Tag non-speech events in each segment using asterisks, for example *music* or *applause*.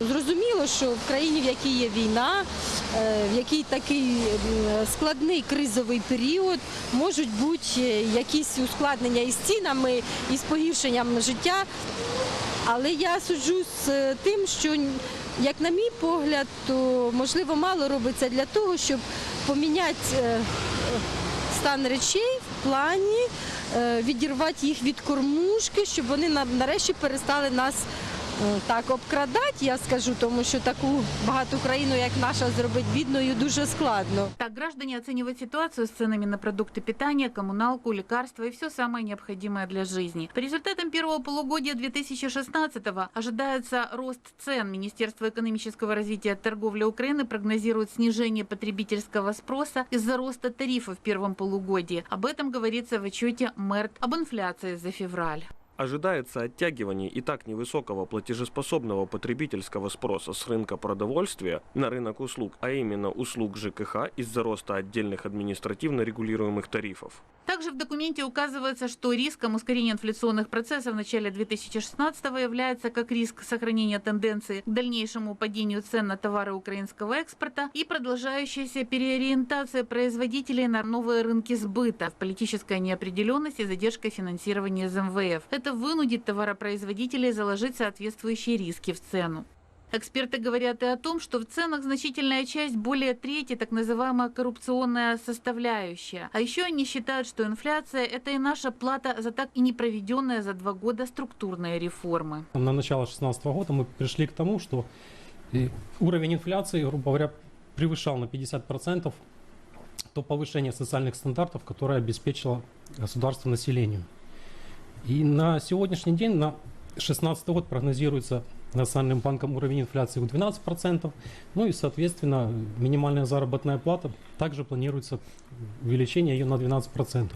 Зрозуміло, що в країні, в якій є війна, е, в якій такий складний кризовий період, можуть бути е, якісь ускладнення із цінами, і з погіршенням життя. Але я суджу з е, тим, що, як на мій погляд, то можливо мало робиться для того, щоб поміняти е, стан речей в плані е, відірвати їх від кормушки, щоб вони нарешті перестали нас е, так обкрадати, я скажу, тому що таку багату країну, як наша, зробити бідною дуже складно. Так граждане оценивают ситуацию с ценами на продукты питания, коммуналку, лекарства и все самое необходимое для жизни. По результатам первого полугодия 2016-го ожидается рост цен. Министерство экономического развития и торговли Украины прогнозирует снижение потребительского спроса из-за роста тарифов в первом полугодии. Об этом говорится в отчете МЭРТ об инфляции за февраль. Ожидается оттягивание и так невысокого платежеспособного потребительского спроса с рынка продовольствия на рынок услуг, а именно услуг ЖКХ из-за роста отдельных административно регулируемых тарифов. Также в документе указывается, что риском ускорения инфляционных процессов в начале 2016 является как риск сохранения тенденции к дальнейшему падению цен на товары украинского экспорта и продолжающаяся переориентация производителей на новые рынки сбыта, политическая неопределенность и задержка финансирования из МВФ. Это вынудит товаропроизводителей заложить соответствующие риски в цену. Эксперты говорят и о том, что в ценах значительная часть, более трети, так называемая коррупционная составляющая. А еще они считают, что инфляция – это и наша плата за так и не проведенные за два года структурные реформы. На начало 2016 года мы пришли к тому, что уровень инфляции, грубо говоря, превышал на 50% то повышение социальных стандартов, которое обеспечило государство населению. И на сегодняшний день, на 2016 год прогнозируется Национальным банком уровень инфляции в 12%, ну и, соответственно, минимальная заработная плата также планируется увеличение ее на 12%.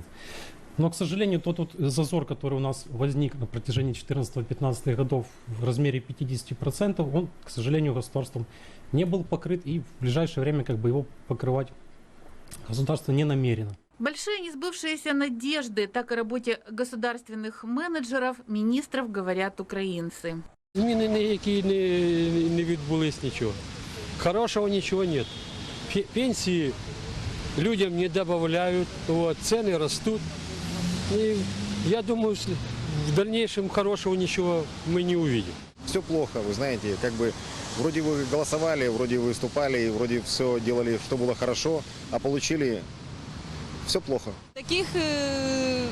Но, к сожалению, тот вот зазор, который у нас возник на протяжении 14-15 годов в размере 50%, он, к сожалению, государством не был покрыт и в ближайшее время как бы его покрывать государство не намерено. Большие несбывшиеся надежды так о работе государственных менеджеров, министров говорят украинцы. Зміни ніякі не, не відбулись нічого. Хорошого нічого нет. Пе- Пенсії людям не додають, вот, ціни ростуть. І я думаю, с- в дальнейшем хорошего ничего мы не увидим. Все плохо, вы знаете, как бы вроде вы голосовали, вроде выступали, вроде все делали, что было хорошо, а получили все плохо. Таких е,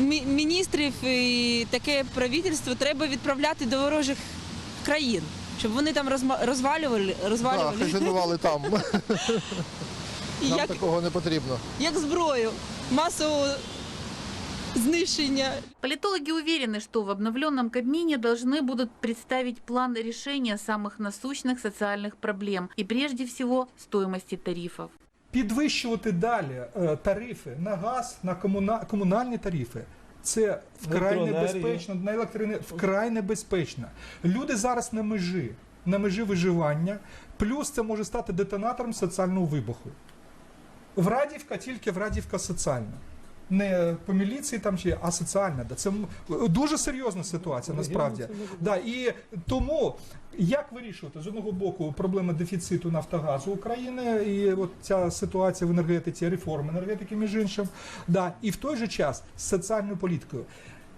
мі- міністрів і таке правительство треба відправляти до ворожих країн, щоб вони там розма- розвалювали, Так, розвалювали хазяйнували там. *laughs* і Нам як, такого не потрібно. як зброю масового знищення. Политологи уверены, что в обновленном Кабмине должны будут представить план решения самых насущных социальных проблем и прежде всего стоимости тарифов. підвищувати далі е, тарифи на газ, на комуна- комунальні тарифи. Це вкрай небезпечно, на електроенергію вкрай небезпечно. Люди зараз на межі, на межі виживання, плюс це може стати детонатором соціального вибуху. Врадівка тільки Врадівка соціальна. Не по міліції там чи, а соціальна. Да. Це дуже серйозна ситуація насправді. Да, і тому як вирішувати з одного боку проблема дефіциту Нафтогазу України і от ця ситуація в енергетиці, реформи енергетики, між іншим, да, і в той же час з соціальною політикою.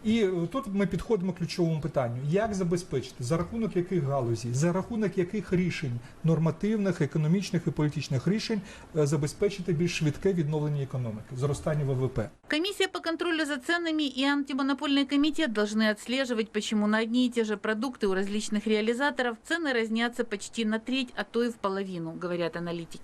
І е, тут ми підходимо к ключовому питанню: як забезпечити, за рахунок яких галузей, за рахунок яких рішень нормативних, економічних і політичних рішень е, забезпечити більш швидке відновлення економіки, зростання ВВП. Комиссия по контролю за ценами и антимонопольный комитет должны отслеживать, почему на одни и те же продукты у различных реализаторов цены разнятся почти на треть, а то и в половину, говорят аналитики.